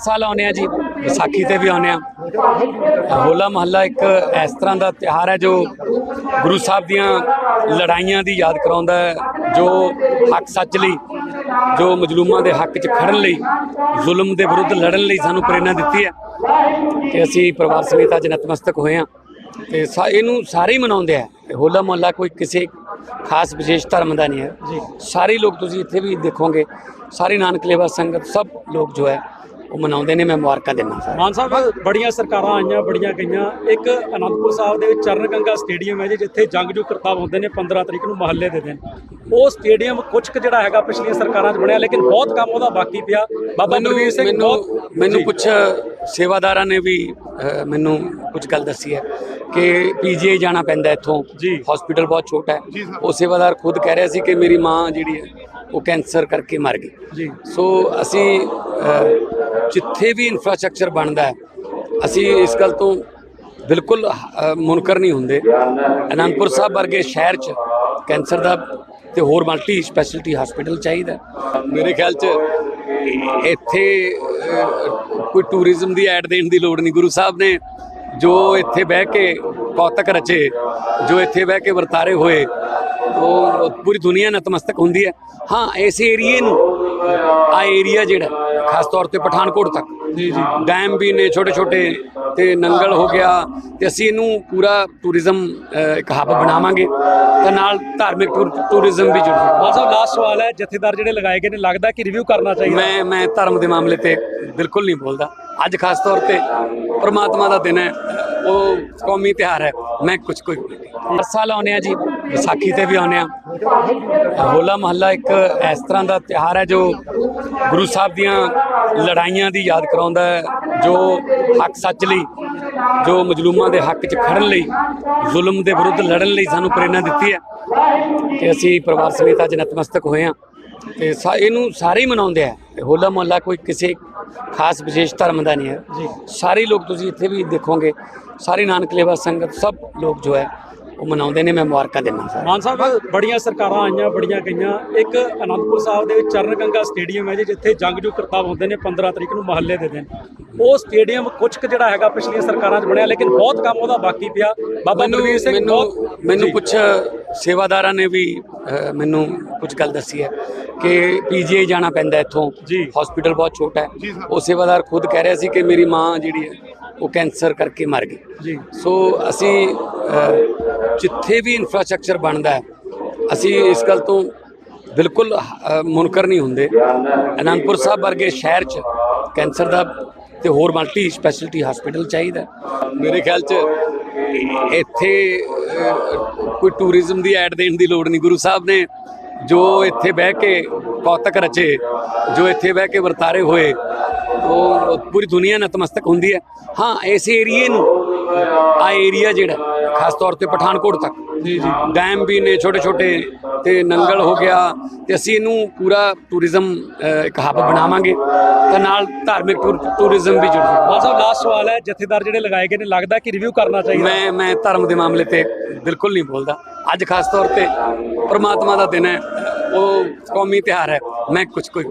ਸਾਲ ਆਉਂਦੇ ਆ ਜੀ ਵਿਸਾਖੀ ਤੇ ਵੀ ਆਉਂਦੇ ਆ। ਹੋਲਾ ਮਹੱਲਾ ਇੱਕ ਇਸ ਤਰ੍ਹਾਂ ਦਾ ਤਿਉਹਾਰ ਹੈ ਜੋ ਗੁਰੂ ਸਾਹਿਬ ਦੀਆਂ ਲੜਾਈਆਂ ਦੀ ਯਾਦ ਕਰਾਉਂਦਾ ਹੈ ਜੋ ਹੱਕ ਸੱਚ ਲਈ ਜੋ ਮਜਲੂਮਾਂ ਦੇ ਹੱਕ 'ਚ ਖੜਨ ਲਈ ਜ਼ੁਲਮ ਦੇ ਵਿਰੁੱਧ ਲੜਨ ਲਈ ਸਾਨੂੰ ਪ੍ਰੇਰਣਾ ਦਿੱਤੀ ਹੈ। ਤੇ ਅਸੀਂ ਪਰਿਵਾਰ ਸਮੇਤ ਅੱਜ ਨਤਮਸਤਕ ਹੋਏ ਆ ਤੇ ਸਾ- ਇਹਨੂੰ ਸਾਰੇ ਹੀ ਮਨਾਉਂਦੇ ਆ। ਹੋਲਾ ਮਹੱਲਾ ਕੋਈ ਕਿਸੇ ਖਾਸ ਵਿਸ਼ੇਸ਼ ਧਰਮ ਦਾ ਨਹੀਂ ਹੈ। ਜੀ। ਸਾਰੇ ਲੋਕ ਤੁਸੀਂ ਇੱਥੇ ਵੀ ਦੇਖੋਗੇ ਸਾਰੀ ਨਾਨਕ ਲੇਵਾ ਸੰਗਤ ਸਭ ਲੋਕ ਜੋ ਹੈ ਉਹ ਮਨਾਉਂਦੇ ਨੇ ਮੈਂ ਮੁਬਾਰਕਾਂ ਦਿੰਦਾ ਸਾਰਿਆਂ। ਮਾਨ ਸਾਹਿਬ ਬੜੀਆਂ ਸਰਕਾਰਾਂ ਆਈਆਂ ਬੜੀਆਂ ਗਈਆਂ। ਇੱਕ ਅਨੰਦਪੁਰ ਸਾਹਿਬ ਦੇ ਵਿੱਚ ਚਰਨ ਗੰਗਾ ਸਟੇਡੀਅਮ ਹੈ ਜੀ ਜਿੱਥੇ ਜੰਗਜੂ ਕਰਤੱਵ ਹੁੰਦੇ ਨੇ 15 ਤਰੀਕ ਨੂੰ ਮਹੱਲੇ ਦੇ ਦਿਨ। ਉਹ ਸਟੇਡੀਅਮ ਕੁਝ ਕੁ ਜਿਹੜਾ ਹੈਗਾ ਪਿਛਲੀਆਂ ਸਰਕਾਰਾਂ 'ਚ ਬਣਿਆ ਲੇਕਿਨ ਬਹੁਤ ਕੰਮ ਉਹਦਾ ਬਾਕੀ ਪਿਆ। ਬਾਬਾ ਮੈਨੂੰ ਬਲਵੀਰ ਸਿੰਘ ਮੈਨੂੰ ਮੈਨੂੰ। ਕੁਝ ਸੇਵਾਦਾਰਾਂ ਨੇ ਵੀ ਮੈਨੂੰ ਕੁਝ ਗੱਲ ਦੱਸੀ ਹੈ ਕਿ ਪੀਜੀਆਈ ਜਾਣਾ ਪੈਂਦਾ ਇੱਥੋਂ। ਜੀ। ਹਸਪੀਟਲ ਬਹੁਤ ਛੋਟਾ ਹੈ। ਉਹ ਸੇਵਾਦਾਰ ਖੁਦ ਕਹਿ ਰਿਹਾ ਸੀ ਕਿ ਮੇਰੀ ਮਾਂ ਜਿਹੜੀ ਹੈ ਉਹ ਕੈਂਸਰ ਕਰਕੇ ਮਰ ਗਈ। ਜੀ। ਸੋ ਅਸੀਂ ਜਿੱਥੇ ਵੀ ਇਨਫਰਾਸਟ੍ਰਕਚਰ ਬਣਦਾ ਹੈ, ਅਸੀਂ ਇਸ ਗੱਲ ਤੋਂ ਬਿਲਕੁਲ ਮੁਨਕਰ ਨਹੀਂ ਹੁੰਦੇ। ਅਨੰਦਪੁਰ ਸਾਹਿਬ ਵਰਗੇ ਸ਼ਹਿਰ 'ਚ ਕੈਂਸਰ ਦਾ ਤੇ ਹੋਰ ਮਲਟੀ ਸਪੈਸ਼ਲਿਟੀ ਹਸਪੀਟਲ ਚਾਹੀਦਾ ਮੇਰੇ ਖਿਆਲ 'ਚ ਇੱਥੇ ਕੋਈ ਟੂਰਿਜ਼ਮ ਦੀ ਐਡ ਦੇਣ ਦੀ ਲੋੜ ਨਹੀਂ। ਗੁਰੂ ਸਾਹਿਬ ਨੇ ਜੋ ਇੱਥੇ ਬਹਿ ਕੇ ਕੌਤਕ ਰਚੇ, ਜੋ ਇੱਥੇ ਬਹਿ ਕੇ ਵਰਤਾਰੇ ਹੋਏ, ਉਹ ਪੂਰੀ ਦੁਨੀਆ ਨਤਮਸਤਕ ਹੁੰਦੀ ਹੈ। ਹਾਂ, ਇਸ ਏਰੀਏ ਨੂੰ, ਆ ਏਰੀਆ ਜਿਹੜਾ ਖਾਸ ਤੌਰ ਤੇ ਪਠਾਨਕੋਟ ਤੱਕ। ਜੀ ਜੀ। ਡੈਮ ਵੀ ਨੇ ਛੋਟੇ ਛੋਟੇ ਤੇ ਨੰਗਲ ਹੋ ਗਿਆ ਤੇ ਅਸੀਂ ਇਹਨੂੰ ਪੂਰਾ ਟੂਰਿਜ਼ਮ ਇੱਕ ਹੱਬ ਬਣਾਵਾਂਗੇ ਤੇ ਨਾਲ ਧਾਰਮਿਕ ਟੂਰ- ਟੂਰਿਜ਼ਮ ਵੀ ਜੁੜੂਗਾ ਮਾਨ ਸਾਹਿਬ ਲਾਸਟ ਸਵਾਲ ਹੈ ਜਥੇਦਾਰ ਜਿਹੜੇ ਲਗਾਏ ਗਏ ਨੇ ਲੱਗਦਾ ਕਿ ਰਿਵਿਊ ਕਰਨਾ ਚਾਹੀਦਾ? ਮੈਂ ਮੈਂ ਧਰਮ ਦੇ ਮਾਮਲੇ ਤੇ ਬਿਲਕੁਲ ਨਹੀਂ ਬੋਲਦਾ। ਅੱਜ ਖਾਸ ਤੌਰ ਤੇ ਪ੍ਰਮਾਤਮਾ ਦਾ ਦਿਨ ਹੈ ਉਹ ਕੌਮੀ ਤਿਉਹਾਰ ਹੈ ਮੈਂ ਕੁਝ ਕੋਈ ਹਰ ਸਾਲ ਆਉਂਦੇ ਆ ਜੀ ਵਿਸਾਖੀ ਤੇ ਵੀ ਆਉਂਦੇ ਆ ਹੋਲਾ ਮਹੱਲਾ ਇੱਕ ਇਸ ਤਰ੍ਹਾਂ ਦਾ ਤਿਉਹਾਰ ਹੈ ਜੋ ਗੁਰੂ ਸਾਹਿਬ ਦੀਆਂ ਲੜਾਈਆਂ ਦੀ ਯਾਦ ਕਰਾਉਂਦਾ ਹੈ ਜੋ ਹੱਕ ਸੱਚ ਲਈ ਜੋ ਮਜਲੂਮਾਂ ਦੇ ਹੱਕ 'ਚ ਖੜਨ ਲਈ ਜ਼ੁਲਮ ਦੇ ਵਿਰੁੱਧ ਲੜਨ ਲਈ ਸਾਨੂੰ ਪ੍ਰੇਰਣਾ ਦਿੱਤੀ ਹੈ ਤੇ ਅਸੀਂ ਪਰਿਵਾਰ ਸਮੇਤ ਅੱਜ ਨਤਮਸਤਕ ਹੋਏ ਆ ਤੇ ਸਾ- ਇਹਨੂੰ ਸਾਰੇ ਹੀ ਮਨਾਉਂਦੇ ਆ। ਹੋਲਾ ਮਹੱਲਾ ਕੋਈ ਕਿਸੇ ਖਾਸ ਵਿਸ਼ੇਸ਼ ਧਰਮ ਦਾ ਨਹੀਂ ਹੈ। ਸਾਰੇ ਲੋਕ ਤੁਸੀਂ ਇੱਥੇ ਵੀ ਦੇਖੋਗੇ ਸਾਰੀ ਨਾਨਕ ਲੇਵਾ ਸੰਗਤ ਸਭ ਲੋਕ ਜੋ ਹੈ ਉਹ ਮਨਾਉਂਦੇ ਨੇ ਮੈਂ ਮੁਬਾਰਕਾਂ ਦਿੰਦਾ ਸਾਰਿਆਂ ਨੂੰ। ਮਾਨ ਸਾਹਿਬ ਬੜੀਆਂ ਸਰਕਾਰਾਂ ਆਈਆਂ ਬੜੀਆਂ ਗਈਆਂ ਇੱਕ ਅਨੰਦਪੁਰ ਸਾਹਿਬ ਦੇ ਵਿੱਚ ਚਰਨ ਗੰਗਾ ਸਟੇਡੀਅਮ ਹੈ ਜੀ ਜਿੱਥੇ ਜੰਗਜੂ ਕਰਤੱਵ ਹੁੰਦੇ ਨੇ 15 ਤਰੀਕ ਨੂੰ ਮਹੱਲੇ ਦੇ ਦਿਨ ਉਹ ਸਟੇਡੀਅਮ ਕੁਝ ਕੁ ਜਿਹੜਾ ਹੈਗਾ ਪਿਛਲੀਆਂ ਸਰਕਾਰਾਂ 'ਚ ਬਣਿਆ ਲੇਕਿਨ ਬਹੁਤ ਕੰਮ ਉਹਦਾ ਬਾਕੀ ਪਿਆ ਬਾਬਾ ਮੈਨੂੰ ਬਲਵੀਰ ਸਿੰਘ ਮੈਨੂੰ ਬਹੁਤ ਮੈਨੂੰ ਜੀ। ਕੁਝ ਸੇਵਾਦਾਰਾਂ ਨੇ ਵੀ ਅਹ, ਮੈਨੂੰ ਕੁਝ ਗੱਲ ਦੱਸੀ ਹੈ ਕਿ ਪੀਜੀਆਈ ਜਾਣਾ ਪੈਂਦਾ ਇੱਥੋਂ ਜੀ। ਹਸਪੀਟਲ ਬਹੁਤ ਛੋਟਾ ਹੈ ਉਹ ਸੇਵਾਦਾਰ ਖੁਦ ਕਹਿ ਰਿਹਾ ਸੀ ਕਿ ਮੇਰੀ ਮਾਂ ਜਿਹੜੀ ਹੈ ਉਹ ਕੈਂਸਰ ਕਰਕੇ ਮਰ ਗਈ ਜੀ। ਸੋ ਅਸੀਂ ਜਿੱਥੇ ਵੀ ਇਨਫਰਾਸਟ੍ਰਕਚਰ ਬਣਦਾ ਹੈ ਅਸੀਂ ਇਸ ਗੱਲ ਤੋਂ ਬਿਲਕੁਲ ਮੁਨਕਰ ਨਹੀਂ ਹੁੰਦੇ। ਅਨੰਦਪੁਰ ਸਾਹਿਬ ਵਰਗੇ ਸ਼ਹਿਰ 'ਚ ਕੈਂਸਰ ਦਾ ਤੇ ਹੋਰ ਮਲਟੀ ਸਪੈਸ਼ਲਿਟੀ ਹਸਪੀਟਲ ਚਾਹੀਦਾ। ਮੇਰੇ ਖਿਆਲ 'ਚ ਇੱਥੇ ਕੋਈ ਟੂਰਿਜ਼ਮ ਦੀ ਐਡ ਦੇਣ ਦੀ ਲੋੜ ਨਹੀਂ। ਗੁਰੂ ਸਾਹਿਬ ਨੇ ਜੋ ਇੱਥੇ ਬਹਿ ਕੇ ਕੌਤਕ ਰਚੇ ਜੋ ਇੱਥੇ ਬਹਿ ਕੇ ਵਰਤਾਰੇ ਹੋਏ ਉਹ ਪੂਰੀ ਦੁਨੀਆ ਨਤਮਸਤਕ ਹੁੰਦੀ ਹੈ। ਹਾਂ ਇਸ ਏਰੀਏ ਨੂੰ ਆ ਏਰੀਆ ਜਿਹੜਾ ਖਾਸ ਤੌਰ ਤੇ ਪਠਾਨਕੋਟ ਤੱਕ। ਜੀ ਜੀ। ਡੈਮ ਵੀ ਨੇ ਛੋਟੇ ਛੋਟੇ ਤੇ ਨੰਗਲ ਹੋ ਗਿਆ ਤੇ ਅਸੀਂ ਇਹਨੂੰ ਪੂਰਾ ਟੂਰਿਜ਼ਮ ਇੱਕ ਹੱਬ ਬਣਾਵਾਂਗੇ। ਤੇ ਨਾਲ ਧਾਰਮਿਕ ਟੂਰ- ਟੂਰਿਜ਼ਮ ਵੀ ਜੁੜੂਗਾ ਮਾਨ ਸਾਹਿਬ ਲਾਸਟ ਸਵਾਲ ਹੈ ਜਥੇਦਾਰ ਜਿਹੜੇ ਲਗਾਏ ਗਏ ਨੇ ਲੱਗਦਾ ਕਿ ਰਿਵਿਊ ਕਰਨਾ ਚਾਹੀਦਾ? ਮੈਂ ਮੈਂ ਧਰਮ ਦੇ ਮਾਮਲੇ ਤੇ ਬਿਲਕੁਲ ਨਹੀਂ ਬੋਲਦਾ। ਅੱਜ ਖਾਸ ਤੌਰ ਤੇ ਪ੍ਰਮਾਤਮਾ ਦਾ ਦਿਨ ਹੈ ਉਹ ਕੌਮੀ ਤਿਉਹਾਰ ਹੈ ਮੈਂ ਕੁਝ ਕੋਈ